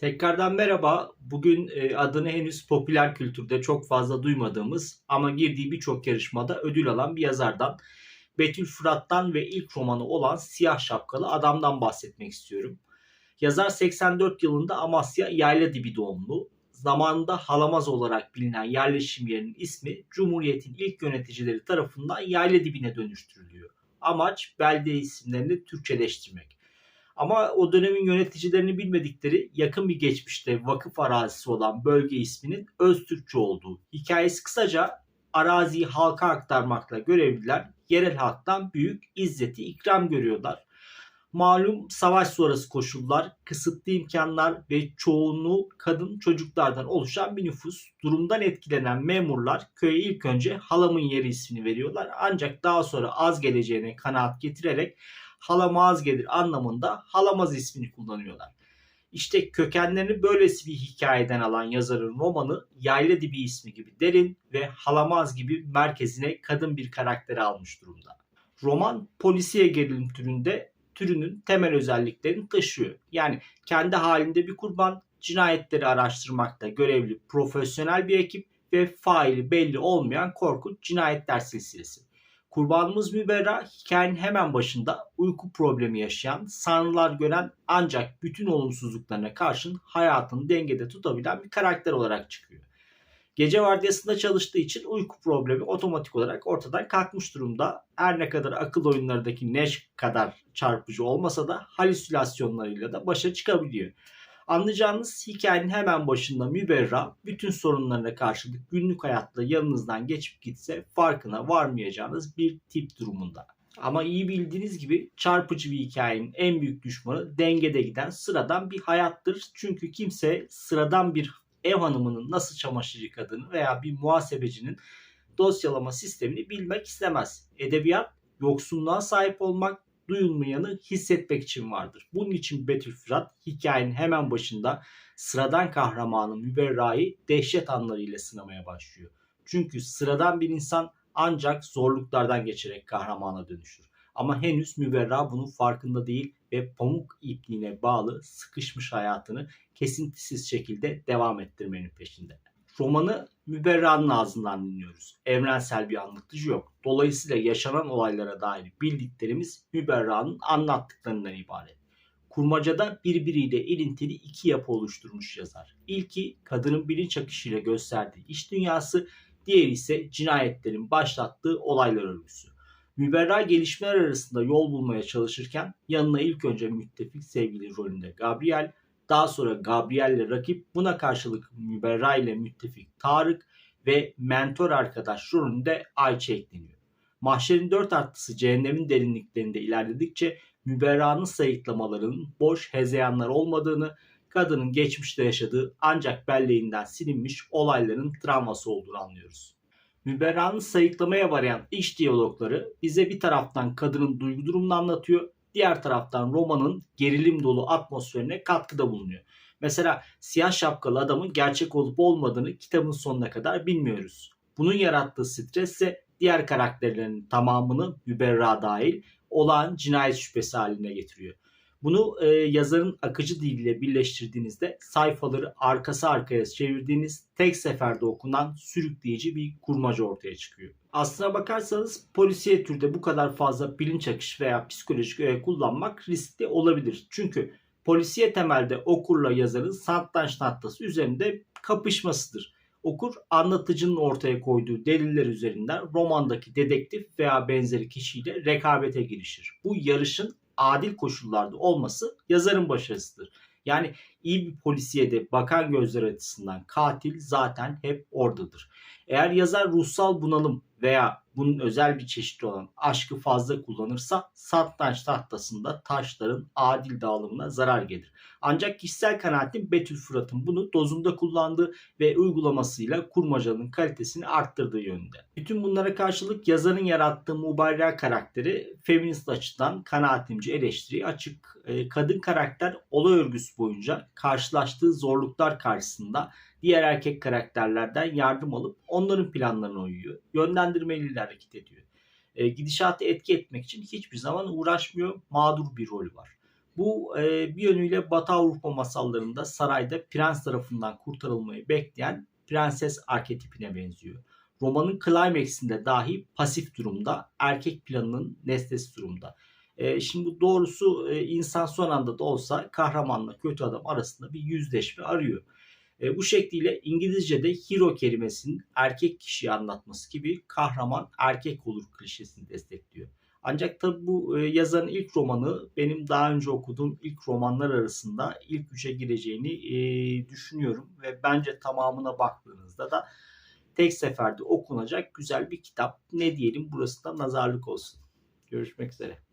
Tekrardan merhaba. Bugün e, adını henüz popüler kültürde çok fazla duymadığımız ama girdiği birçok yarışmada ödül alan bir yazardan Betül Fırat'tan ve ilk romanı olan Siyah Şapkalı Adam'dan bahsetmek istiyorum. Yazar 84 yılında Amasya Yayla Dibi doğumlu. Zamanında Halamaz olarak bilinen yerleşim yerinin ismi Cumhuriyet'in ilk yöneticileri tarafından Yayla Dibi'ne dönüştürülüyor. Amaç belde isimlerini Türkçeleştirmek. Ama o dönemin yöneticilerini bilmedikleri yakın bir geçmişte vakıf arazisi olan bölge isminin Öztürkçe olduğu. Hikayesi kısaca araziyi halka aktarmakla görevliler yerel halktan büyük izzeti ikram görüyorlar. Malum savaş sonrası koşullar, kısıtlı imkanlar ve çoğunluğu kadın çocuklardan oluşan bir nüfus. Durumdan etkilenen memurlar köye ilk önce halamın yeri ismini veriyorlar. Ancak daha sonra az geleceğine kanaat getirerek halamaz gelir anlamında halamaz ismini kullanıyorlar. İşte kökenlerini böylesi bir hikayeden alan yazarın romanı Yayla Dibi ismi gibi derin ve halamaz gibi merkezine kadın bir karakteri almış durumda. Roman polisiye gerilim türünde türünün temel özelliklerini taşıyor. Yani kendi halinde bir kurban, cinayetleri araştırmakta görevli profesyonel bir ekip ve faili belli olmayan korkunç cinayetler silsilesi. Kurbanımız Müberra hikayenin hemen başında uyku problemi yaşayan, sanrılar gören ancak bütün olumsuzluklarına karşın hayatını dengede tutabilen bir karakter olarak çıkıyor. Gece vardiyasında çalıştığı için uyku problemi otomatik olarak ortadan kalkmış durumda. Her ne kadar akıl oyunlarındaki Neş kadar çarpıcı olmasa da halüsinasyonlarıyla da başa çıkabiliyor. Anlayacağınız hikayenin hemen başında Müberra bütün sorunlarına karşılık günlük hayatla yanınızdan geçip gitse farkına varmayacağınız bir tip durumunda. Ama iyi bildiğiniz gibi çarpıcı bir hikayenin en büyük düşmanı dengede giden sıradan bir hayattır. Çünkü kimse sıradan bir ev hanımının nasıl çamaşır yıkadığını veya bir muhasebecinin dosyalama sistemini bilmek istemez. Edebiyat yoksunluğa sahip olmak, duyulmayanı hissetmek için vardır. Bunun için Betül Fırat hikayenin hemen başında sıradan kahramanı Müberra'yı dehşet anlarıyla sınamaya başlıyor. Çünkü sıradan bir insan ancak zorluklardan geçerek kahramana dönüşür. Ama henüz Müberra bunun farkında değil ve pamuk ipliğine bağlı sıkışmış hayatını kesintisiz şekilde devam ettirmenin peşinde. Romanı Müberra'nın ağzından dinliyoruz. Evrensel bir anlatıcı yok. Dolayısıyla yaşanan olaylara dair bildiklerimiz Müberra'nın anlattıklarından ibaret. Kurmacada birbiriyle ilintili iki yapı oluşturmuş yazar. İlki kadının bilinç akışıyla gösterdiği iş dünyası, diğeri ise cinayetlerin başlattığı olaylar örgüsü. Müberra gelişmeler arasında yol bulmaya çalışırken yanına ilk önce müttefik sevgili rolünde Gabriel, daha sonra Gabriel ile rakip buna karşılık Müberra ile müttefik Tarık ve mentor arkadaş rolünde Ayça ekleniyor. Mahşerin dört artısı cehennemin derinliklerinde ilerledikçe Müberra'nın sayıklamalarının boş hezeyanlar olmadığını, kadının geçmişte yaşadığı ancak belleğinden silinmiş olayların travması olduğunu anlıyoruz. Müberra'nın sayıklamaya varayan iç diyalogları bize bir taraftan kadının duygu durumunu anlatıyor, diğer taraftan romanın gerilim dolu atmosferine katkıda bulunuyor. Mesela siyah şapkalı adamın gerçek olup olmadığını kitabın sonuna kadar bilmiyoruz. Bunun yarattığı stres ise diğer karakterlerin tamamını Müberra dahil olağan cinayet şüphesi haline getiriyor. Bunu e, yazarın akıcı diliyle birleştirdiğinizde sayfaları arkası arkaya çevirdiğiniz tek seferde okunan sürükleyici bir kurmaca ortaya çıkıyor. Aslına bakarsanız polisiye türde bu kadar fazla bilinç akışı veya psikolojik öğe kullanmak riskli olabilir. Çünkü polisiye temelde okurla yazarın satranç tahtası üzerinde kapışmasıdır. Okur anlatıcının ortaya koyduğu deliller üzerinden romandaki dedektif veya benzeri kişiyle rekabete girişir. Bu yarışın adil koşullarda olması yazarın başarısıdır. Yani iyi bir polisiyede bakan gözler açısından katil zaten hep oradadır. Eğer yazar ruhsal bunalım veya bunun özel bir çeşidi olan aşkı fazla kullanırsa satranç tahtasında taşların adil dağılımına zarar gelir. Ancak kişisel kanaatim Betül Fırat'ın bunu dozunda kullandığı ve uygulamasıyla kurmacanın kalitesini arttırdığı yönünde. Bütün bunlara karşılık yazarın yarattığı Mubarra karakteri feminist açıdan kanaatimci eleştiriye açık. E, kadın karakter olay örgüsü boyunca karşılaştığı zorluklar karşısında diğer erkek karakterlerden yardım alıp onların planlarına uyuyor. Yönlendirmeliyle hareket ediyor. E, gidişatı etki etmek için hiçbir zaman uğraşmıyor. Mağdur bir rolü var. Bu e, bir yönüyle Batı Avrupa masallarında sarayda prens tarafından kurtarılmayı bekleyen prenses arketipine benziyor. Romanın climax'inde dahi pasif durumda, erkek planının nesnesi durumda. E, şimdi bu doğrusu e, insan son anda da olsa kahramanla kötü adam arasında bir yüzleşme arıyor. E, bu şekliyle İngilizce'de hero kelimesinin erkek kişiyi anlatması gibi kahraman erkek olur klişesini destekliyor. Ancak tabi bu yazarın ilk romanı benim daha önce okuduğum ilk romanlar arasında ilk üçe gireceğini düşünüyorum. Ve bence tamamına baktığınızda da tek seferde okunacak güzel bir kitap. Ne diyelim burası da nazarlık olsun. Görüşmek üzere.